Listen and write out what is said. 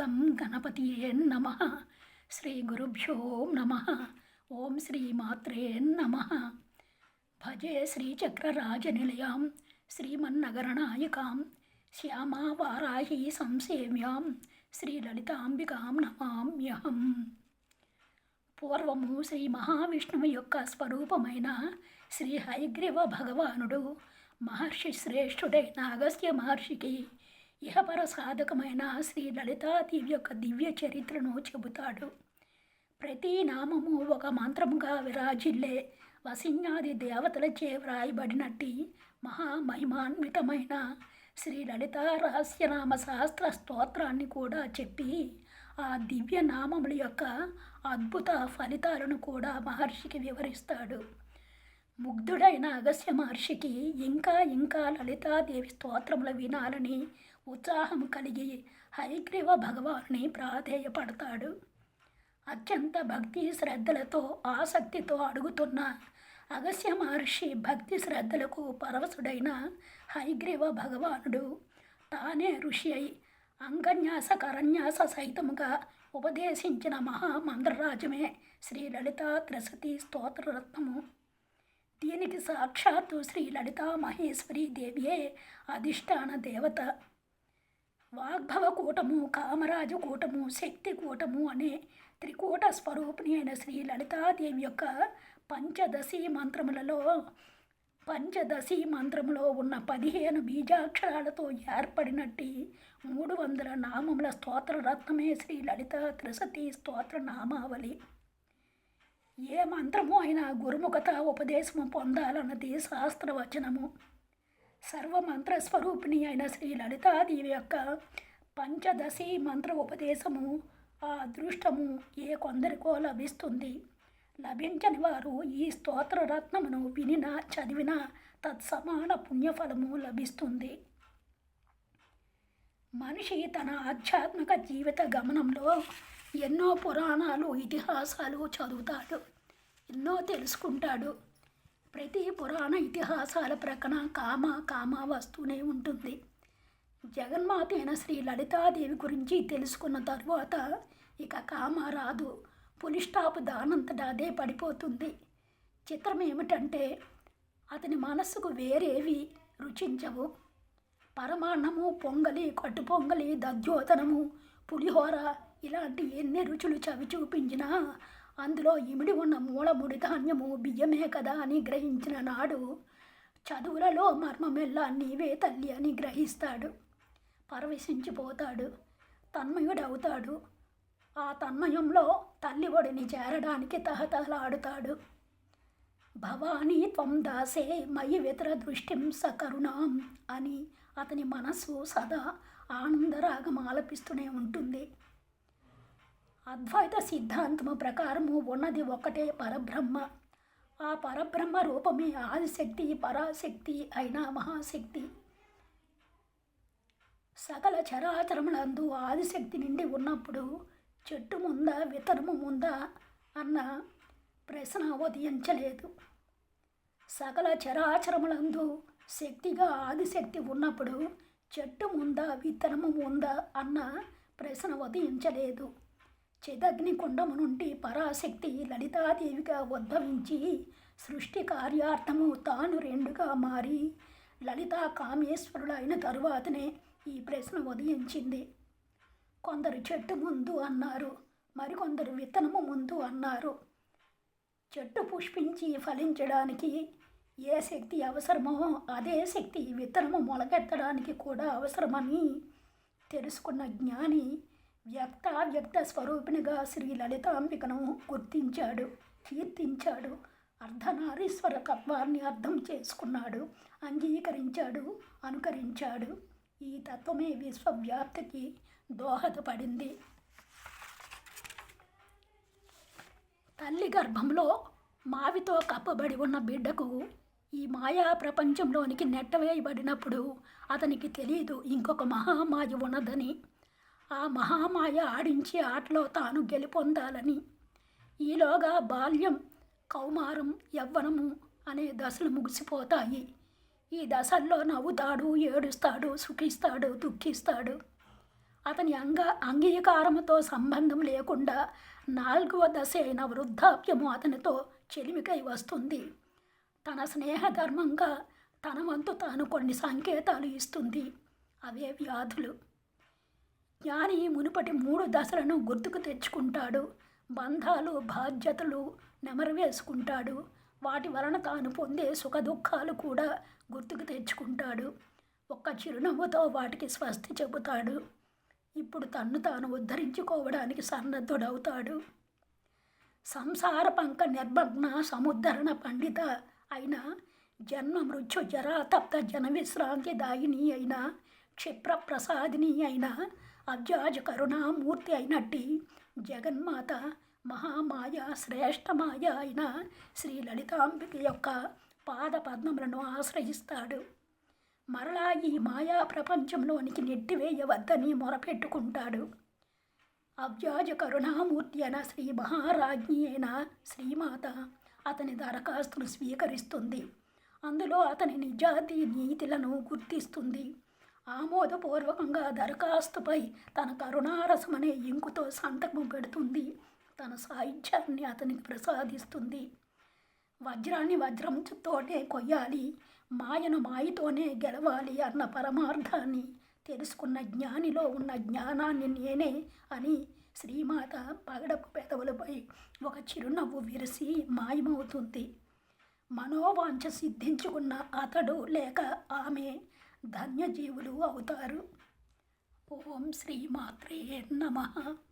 గం గణపతియే నమ. శ్రీ గురుభ్యో నమ. ఓం శ్రీ మాత్రే నమ. భజే శ్రీచక్రరాజనిలయాం శ్రీమన్నగరనాయకాం శ్యామా వారాహి సంసేవ్యాం శ్రీలలితాంబికాం నమామ్యహం. పూర్వము శ్రీ మహావిష్ణువు యొక్క స్వరూపమైన శ్రీ హైగ్రీవ భగవానుడు మహర్షి శ్రేష్ఠుడైన అగస్త్య మహర్షికి ఇహపర సాధకమైన శ్రీ లలితాదేవి యొక్క దివ్య చరిత్రను చెబుతాడు. ప్రతి నామము ఒక మంత్రముగా విరాజిల్లే వసిన్యాది దేవతలచే వ్రాయబడినట్టి మహామహిమాన్వితమైన శ్రీ లలిత రహస్యనామ సహస్ర స్తోత్రాన్ని కూడా చెప్పి ఆ దివ్య నామముల యొక్క అద్భుత ఫలితాలను కూడా మహర్షికి వివరిస్తాడు. ముగ్ధుడైన అగస్య మహర్షికి ఇంకా ఇంకా లలితాదేవి స్తోత్రములు వినాలని ఉత్సాహం కలిగి హైగ్రీవ భగవాన్ని ప్రాధేయపడతాడు. అత్యంత భక్తి శ్రద్ధలతో ఆసక్తితో అడుగుతున్న అగస్య మహర్షి భక్తి శ్రద్ధలకు పరవశుడైన హైగ్రీవ భగవానుడు తానే ఋషి అయి అంగన్యాస కరన్యాస సహితముగా ఉపదేశించిన మహామంద్రరాజమే శ్రీ లలిత త్రసతి స్తోత్రరత్నము. దీనికి సాక్షాత్తు శ్రీ లలితా మహేశ్వరి దేవియే అధిష్టాన దేవత. వాగ్భవ కూటము కామరాజు కూటము శక్తి కూటము అనే త్రికూట స్వరూపిణి అయిన శ్రీ లలితాదేవి యొక్క పంచదశి మంత్రములలో పంచదశి మంత్రములో ఉన్న పదిహేను బీజాక్షరాలతో ఏర్పడినట్టి మూడు వందల నామముల స్తోత్ర రత్నమే శ్రీ లలిత త్రిశతి స్తోత్ర నామావళి ఏ మంత్రము అయినా గురుముఖత ఉపదేశము పొందాలన్నది శాస్త్రవచనము. సర్వమంత్ర స్వరూపిణి అయిన శ్రీ లలితాదేవి యొక్క పంచదశి మంత్ర ఉపదేశము ఆ అదృష్టము ఏ కొందరికో లభిస్తుంది. లభించని వారు ఈ స్తోత్ర రత్నమును వినిన చదివిన తత్సమాన పుణ్యఫలము లభిస్తుంది. మనిషి తన ఆధ్యాత్మిక జీవిత గమనంలో ఎన్నో పురాణాలు ఇతిహాసాలు చదువుతాడు ఎన్నో తెలుసుకుంటాడు. ప్రతి పురాణ ఇతిహాసాల ప్రక్కన కామ కామ వస్తూనే ఉంటుంది. జగన్మాత అయిన శ్రీ లలితాదేవి గురించి తెలుసుకున్న తర్వాత ఇక కామ రాదు. పులి స్టాప్ దానంతట అదే పడిపోతుంది. చిత్రం ఏమిటంటే అతని మనస్సుకు వేరేవి రుచించవు. పరమాన్నము పొంగలి కట్టు పొంగలి దద్యోతనము పులిహోర ఇలాంటి ఎన్ని రుచులు చవి చూపించినా అందులో ఇమిడి ఉన్న మూలముడి ధాన్యము బియ్యమే కదా అని గ్రహించిన నాడు చదువులలో మర్మమెల్లా నీవే తల్లి అని గ్రహిస్తాడు. పరవశించిపోతాడు. తన్మయుడవుతాడు. ఆ తన్మయంలో తల్లి ఒడిని చేరడానికి తహతహలాడుతాడు. భవానీ త్వం దాసే మయి వితర దృష్టిం సకరుణాం అని అతని మనస్సు సదా ఆనందరాగం ఆలపిస్తూనే ఉంటుంది. అద్వైత సిద్ధాంతము ప్రకారము ఉన్నది ఒకటే పరబ్రహ్మ. ఆ పరబ్రహ్మ రూపమే ఆదిశక్తి పరాశక్తి అయిన మహాశక్తి. సకల చరాచరములందు ఆదిశక్తి నిండి ఉన్నప్పుడు చెట్టు ముందా వితరము ముందా అన్న ప్రశ్న ఉదయించలేదు. సకల చరాచరములందు శక్తిగా ఆదిశక్తి ఉన్నప్పుడు చెట్టు ముందా విత్తనము ఉందా అన్న ప్రశ్న ఉదయించలేదు. చిదగ్నికుండము నుండి పరాశక్తి లలితాదేవిగా ఉద్భవించి సృష్టి కార్యార్థము తాను రెండుగా మారి లలితా కామేశ్వరుడు అయిన తరువాతనే ఈ ప్రశ్న ఉదయించింది. కొందరు చెట్టు ముందు అన్నారు మరికొందరు విత్తనము ముందు అన్నారు. చెట్టు పుష్పించి ఫలించడానికి ఏ శక్తి అవసరమో అదే శక్తి విత్తనము మొలకెత్తడానికి కూడా అవసరమని తెలుసుకున్న జ్ఞాని వ్యక్త వ్యక్త స్వరూపిణిగా శ్రీ లలితాంబికను గుర్తించాడు కీర్తించాడు అర్ధనారీశ్వర తత్వాన్ని అర్థం చేసుకున్నాడు అంగీకరించాడు అనుకరించాడు. ఈ తత్వమే విశ్వవ్యాప్తికి దోహదపడింది. తల్లి గర్భంలో మావితో కప్పబడి ఉన్న బిడ్డకు ఈ మాయా ప్రపంచంలోనికి నెట్టవేయబడినప్పుడు అతనికి తెలియదు ఇంకొక మహామాయ ఉన్నదని. ఆ మహామాయ ఆడించి ఆటలో తాను గెలుపొందాలని. ఈలోగా బాల్యం కౌమారం యవ్వనము అనే దశలు ముగిసిపోతాయి. ఈ దశల్లో నవ్వుతాడు ఏడుస్తాడు సుఖిస్తాడు దుఃఖిస్తాడు. అతని అంగ అంగీకారముతో సంబంధం లేకుండా నాలుగవ దశ అయిన వృద్ధాప్యము అతనితో చెలిమికై వస్తుంది. తన స్నేహధర్మంగా తన వంతు తాను కొన్ని సంకేతాలు ఇస్తుంది. అవే వ్యాధులు. జ్ఞాని మునుపటి మూడు దశలను గుర్తుకు తెచ్చుకుంటాడు. బంధాలు బాధ్యతలు నెమరవేసుకుంటాడు. వాటి వలన తాను పొందే సుఖ దుఃఖాలు కూడా గుర్తుకు తెచ్చుకుంటాడు. ఒక్క చిరునవ్వుతో వాటికి స్వస్తి చెబుతాడు. ఇప్పుడు తన్ను తాను ఉద్ధరించుకోవడానికి సన్నద్ధుడవుతాడు. సంసార పంక నిర్మగ్న సముద్ధరణ పండిత అయిన జన్మ మృత్యు జరాతప్త జన విశ్రాంతి దాయిని అయిన క్షిప్ర ప్రసాదిని అయిన అవ్యాజ కరుణామూర్తి అయినట్టి జగన్మాత మహామాయ శ్రేష్టమాయ అయిన శ్రీ లలితాంబిక యొక్క పాద పద్మములను ఆశ్రయిస్తాడు. మరలా ఈ మాయా ప్రపంచంలోనికి నెట్టివేయవద్దని మొరపెట్టుకుంటాడు. అవ్యాజ కరుణామూర్తి అయిన శ్రీ మహారాజ్ఞి అయిన శ్రీమాత అతని దరఖాస్తును స్వీకరిస్తుంది. అందులో అతని నిజాతి నీతిలను గుర్తిస్తుంది. ఆమోదపూర్వకంగా దరఖాస్తుపై తన కరుణారసమనే ఇంకుతో సంతకం పెడుతుంది. తన సాహిత్యాన్ని అతనికి ప్రసాదిస్తుంది. వజ్రాన్ని వజ్రంతోనే కొయ్యాలి మాయను మాయతోనే గెలవాలి అన్న పరమార్థాన్ని తెలుసుకున్న జ్ఞానిలో ఉన్న జ్ఞానాన్ని నేనే అని శ్రీమాత పగడపు పెదవులపై ఒక చిరునవ్వు విరిసి మాయమవుతుంది. మనోవాంఛ సిద్ధించుకున్న అతడు లేక ఆమె ధన్యజీవులు అవుతారు. ఓం శ్రీమాత్రే నమః.